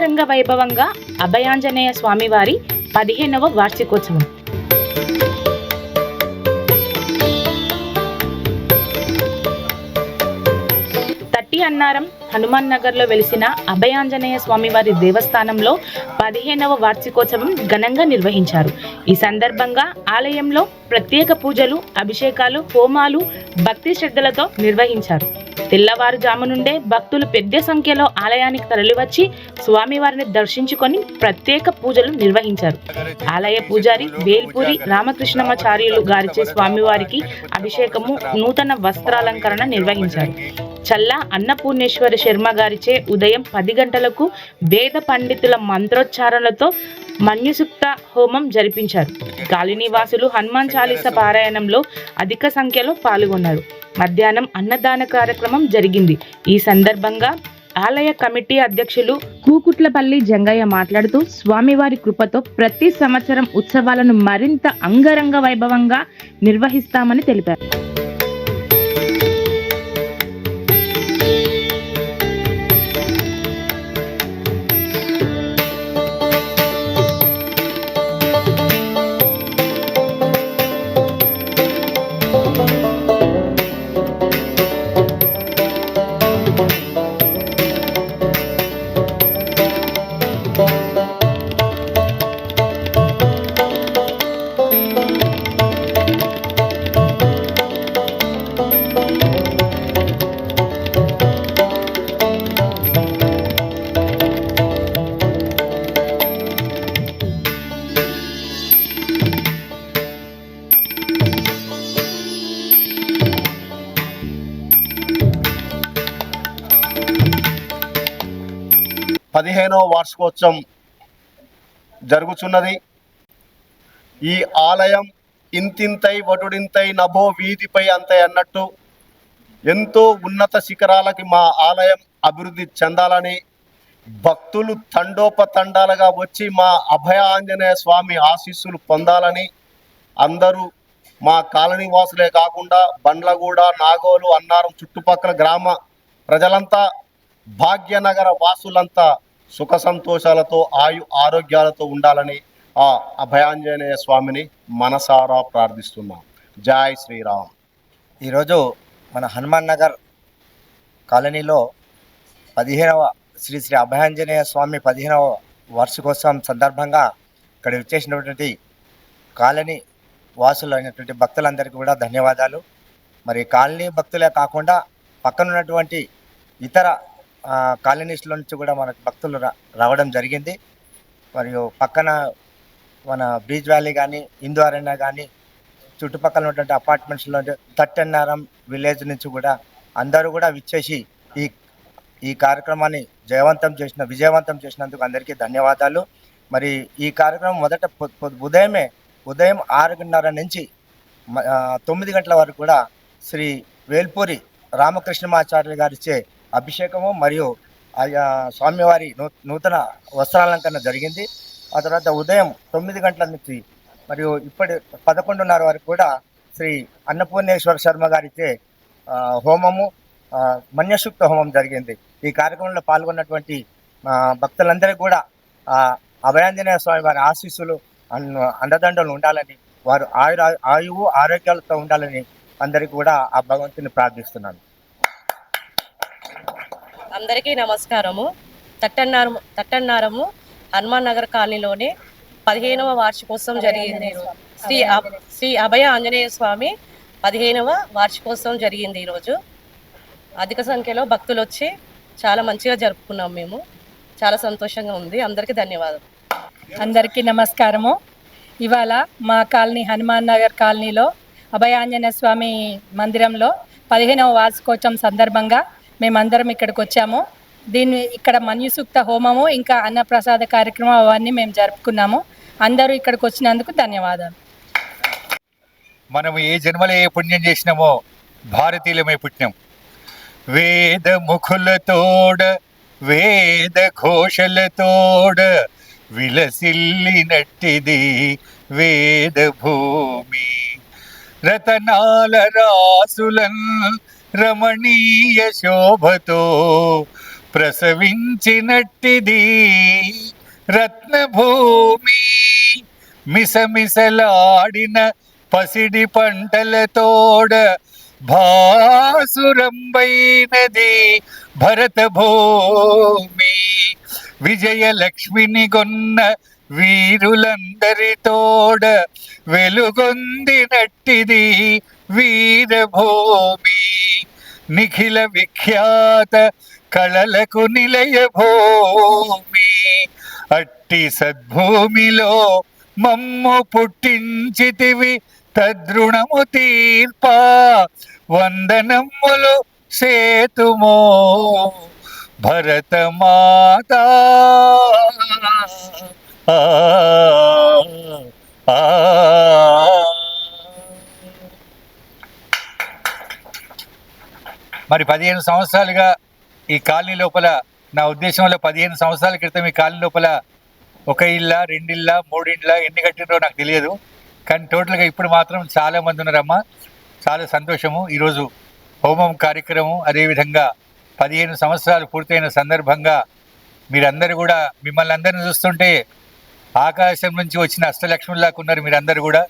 అంగరంగ వైభవంగా అభయాంజనేయ స్వామివారి పదిహేనవ వార్షికోత్సవం. తట్టి అన్నారం హనుమాన్ నగర్లో వెలిసిన అభయాంజనేయ స్వామివారి దేవస్థానంలో పదిహేనవ వార్షికోత్సవం ఘనంగా నిర్వహించారు. ఈ సందర్భంగా ఆలయంలో ప్రత్యేక పూజలు అభిషేకాలు హోమాలు భక్తి శ్రద్ధలతో నిర్వహించారు. తెల్లవారుజాము నుండే భక్తులు పెద్ద సంఖ్యలో ఆలయానికి తరలివచ్చి స్వామివారిని దర్శించుకొని ప్రత్యేక పూజలు నిర్వహించారు. ఆలయ పూజారి వేల్పూరి రామకృష్ణమాచార్యులు గారిచే స్వామివారికి అభిషేకము నూతన వస్త్రాలంకరణ నిర్వహించారు. చల్లా అన్నపూర్ణేశ్వర శర్మ గారిచే ఉదయం పది గంటలకు వేద పండితుల మంత్రోచ్చారణలతో మన్యుసుక్త హోమం జరిపించారు. గాలినివాసులు హనుమాన్ చాలీస పారాయణంలో అధిక సంఖ్యలో పాల్గొన్నారు. మధ్యాహ్నం అన్నదాన కార్యక్రమం జరిగింది. ఈ సందర్భంగా ఆలయ కమిటీ అధ్యక్షులు కూకుట్లపల్లి జంగయ్య మాట్లాడుతూ స్వామివారి కృపతో ప్రతి సంవత్సరం ఉత్సవాలను మరింత అంగరంగ వైభవంగా నిర్వహిస్తామని తెలిపారు. పదిహేనవ వార్షికోత్సవం జరుగుతున్నది ఈ ఆలయం ఇంతింతై వటుడింతై నభో వీధిపై అంతై అన్నట్టు ఎంతో ఉన్నత శిఖరాలకి మా ఆలయం అభివృద్ధి చెందాలని భక్తులు తండోపతండాలుగా వచ్చి మా అభయ ఆంజనేయ స్వామి ఆశీస్సులు పొందాలని అందరూ మా కాలనీ వాసులే కాకుండా బండ్లగూడ నాగోలు అన్నారం చుట్టుపక్కల గ్రామ ప్రజలంతా భాగ్యనగర వాసులంతా సుఖ సంతోషాలతో ఆయు ఆరోగ్యాలతో ఉండాలని ఆ అభయాంజనేయ స్వామిని మనసారా ప్రార్థిస్తున్నాం. జై శ్రీరామ్. ఈరోజు మన హనుమాన్ నగర్ కాలనీలో పదిహేనవ శ్రీ శ్రీ అభయాంజనేయ స్వామి పదిహేనవ వార్షికోత్సవం సందర్భంగా ఇక్కడ వచ్చేసినటువంటి కాలనీ వాసులు అయినటువంటి భక్తులందరికీ కూడా ధన్యవాదాలు. మరి కాలనీ భక్తులే కాకుండా పక్కనున్నటువంటి ఇతర కాలనీస్లో నుంచి కూడా మనకు భక్తులు రా- రావడం జరిగింది. మరియు పక్కన మన బీచ్ వ్యాలీ కానీ హిందూ అరణ్య కానీ చుట్టుపక్కల ఉన్నటువంటి అపార్ట్మెంట్స్లో తట్టన్నారం విలేజ్ నుంచి కూడా అందరూ కూడా విచ్చేసి ఈ ఈ కార్యక్రమాన్ని జయవంతం చేసిన విజయవంతం చేసినందుకు అందరికీ ధన్యవాదాలు. మరి ఈ కార్యక్రమం మొదట ఉదయమే ఉదయం ఆరున్నర నుంచి తొమ్మిది గంటల వరకు కూడా శ్రీ వేల్పూరి రామకృష్ణమాచార్యులు గారిచే అభిషేకము మరియు ఆయా స్వామివారి నూ నూతన వస్త్రాలంకరణ జరిగింది. ఆ తర్వాత ఉదయం తొమ్మిది గంటల నుంచి మరియు ఇప్పటి పదకొండున్నర వరకు కూడా శ్రీ అన్నపూర్ణేశ్వర శర్మ గారిచే హోమము మన్యశుక్త మన్యసూక్త హోమం జరిగింది. ఈ కార్యక్రమంలో పాల్గొన్నటువంటి భక్తులందరికీ కూడా అభయాంజనేయ స్వామి వారి ఆశీస్సులు అండదండలు ఉండాలని వారు ఆయుర ఆయువు ఆరోగ్యాలతో ఉండాలని అందరికీ కూడా ఆ భగవంతుని ప్రార్థిస్తున్నాను. అందరికీ నమస్కారము. తట్టన్నారము తట్టన్నారము హనుమాన్ నగర్ కాలనీలోని పదిహేనవ వార్షికోత్సవం జరిగింది. శ్రీ శ్రీ అభయ ఆంజనేయ స్వామి పదిహేనవ వార్షికోత్సవం జరిగింది ఈరోజు. అధిక సంఖ్యలో భక్తులు వచ్చి చాలా మంచిగా జరుపుకున్నాం మేము. చాలా సంతోషంగా ఉంది. అందరికీ ధన్యవాదాలు అందరికీ నమస్కారము. ఇవాళ మా కాలనీ హనుమాన్ నగర్ కాలనీలో అభయాంజనేయ స్వామి మందిరంలో పదిహేనవ వార్షికోత్సవం సందర్భంగా మేమందరం ఇక్కడికి వచ్చాము. దీన్ని ఇక్కడ మన్యుసూక్త హోమము ఇంకా అన్నప్రసాద కార్యక్రమం అవన్నీ మేము జరుపుకున్నాము. అందరూ ఇక్కడికి వచ్చినందుకు ధన్యవాదాలు. మనం ఏ జన్మలో ఏ పుణ్యం చేసినామో భారతీయులమై పుట్టినాం. వేద ముఖులతోడ వేద ఘోషలతోడ విలసిల్లినట్టిది వేద భూమి రతనాల రాసులన్ రమణీయ శోభతో ప్రసవించినట్టిది రత్నభూమి. మిసమిసలాడిన పసిడి పంటలతోడ భాసురంబైనది భరతభూమి. విజయలక్ష్మిని కొన్న వీరులందరితోడ వెలుగొందినట్టిది వీరభూమి. నిఖిల విఖ్యాత కళలకు నిలయ భూమి అట్టి సద్భూమిలో మమ్ము పుట్టించితివి తద్రుణము తీర్ప. వందనములు సేతుమో భరతమాత. ఆ, ఆ, మరి పదిహేను సంవత్సరాలుగా ఈ కాలనీ లోపల నా ఉద్దేశంలో పదిహేను సంవత్సరాల క్రితం ఈ కాలనీ లోపల ఒక ఇళ్ళ రెండిళ్ళ మూడింళ్ళ ఎన్ని కట్టినో నాకు తెలియదు. కానీ టోటల్గా ఇప్పుడు మాత్రం చాలా మంది ఉన్నారమ్మా. చాలా సంతోషము. ఈరోజు హోమం కార్యక్రమం అదేవిధంగా పదిహేను సంవత్సరాలు పూర్తయిన సందర్భంగా మీరందరూ కూడా మిమ్మల్ని అందరిని చూస్తుంటే ఆకాశం నుంచి వచ్చిన అష్టలక్ష్ముల్లాగా ఉన్నారు మీరందరూ కూడా.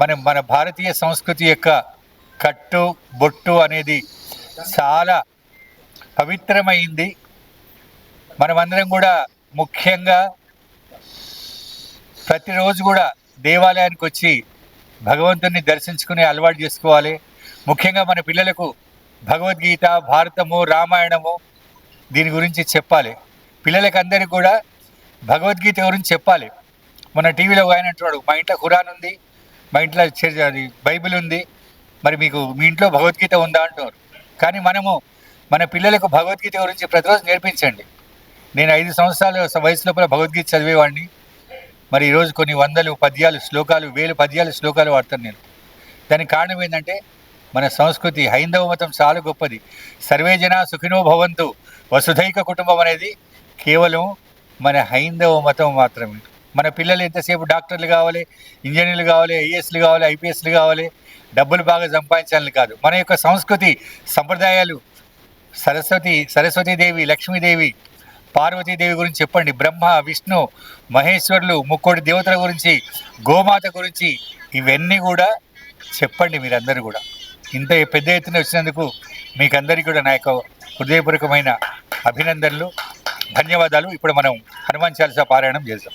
మన మన భారతీయ సంస్కృతి యొక్క కట్టు బొట్టు అనేది చాలా పవిత్రమైంది. మనమందరం కూడా ముఖ్యంగా ప్రతిరోజు కూడా దేవాలయానికి వచ్చి భగవంతుని దర్శించుకునే అలవాటు చేసుకోవాలి. ముఖ్యంగా మన పిల్లలకు భగవద్గీత భారతము రామాయణము దీని గురించి చెప్పాలి. పిల్లలకి అందరికీ కూడా భగవద్గీత గురించి చెప్పాలి. మన టీవీలో ఒక ఆయన అంటున్నాడు మా ఇంట్లో ఖురాన్ ఉంది మా ఇంట్లో చర్చ అది బైబిల్ ఉంది మరి మీకు మీ ఇంట్లో భగవద్గీత ఉందా? అంటున్నారు. కానీ మనము మన పిల్లలకు భగవద్గీత గురించి ప్రతిరోజు నేర్పించండి. నేను ఐదు సంవత్సరాల వయసు లోపల భగవద్గీత చదివేవాడిని. మరి ఈరోజు కొన్ని వందలు పద్యాలు శ్లోకాలు వేలు పద్యాలు శ్లోకాలు వాడతాను నేను. దానికి కారణం ఏంటంటే మన సంస్కృతి హైందవ మతం చాలా గొప్పది. సర్వే జన సుఖినో భవంతు. వసుధైక కుటుంబం అనేది కేవలం మన హైందవ మతం మాత్రమే. మన పిల్లలు ఎంతసేపు డాక్టర్లు కావాలి ఇంజనీర్లు కావాలి ఐఏఎస్లు కావాలి ఐపీఎస్లు కావాలి డబ్బులు బాగా సంపాదించాలని కాదు. మన యొక్క సంస్కృతి సంప్రదాయాలు సరస్వతి సరస్వతీదేవి లక్ష్మీదేవి పార్వతీదేవి గురించి చెప్పండి. బ్రహ్మ విష్ణు మహేశ్వరులు ముక్కోటి దేవతల గురించి గోమాత గురించి ఇవన్నీ కూడా చెప్పండి మీరందరూ కూడా. ఇంత పెద్ద ఎత్తున వచ్చినందుకు మీకందరికీ కూడా నా యొక్క హృదయపూర్వకమైన అభినందనలు ధన్యవాదాలు. ఇప్పుడు మనం హనుమాన్ చాలీసా పారాయణం చేద్దాం.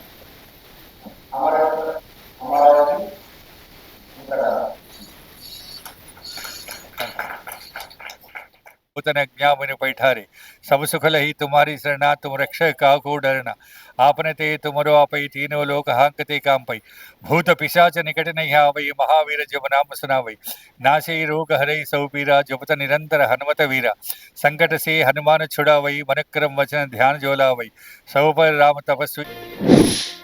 नूतन ज्ञापन सब सुखल ही तुम्हारी शरणा तुम रक्षक काको डरना आपने ते तुमरो आपई तीनों लोक हांकते काम पई भूत पिशाच निकट नहीं आवई महावीर जब नाम सुनावई नाशे रोग हरई सौ पीरा जपत निरंतर हनुमत वीरा संकट से हनुमान छुड़ावई मन क्रम वचन ध्यान जोलावई सब पर राम तपस्वी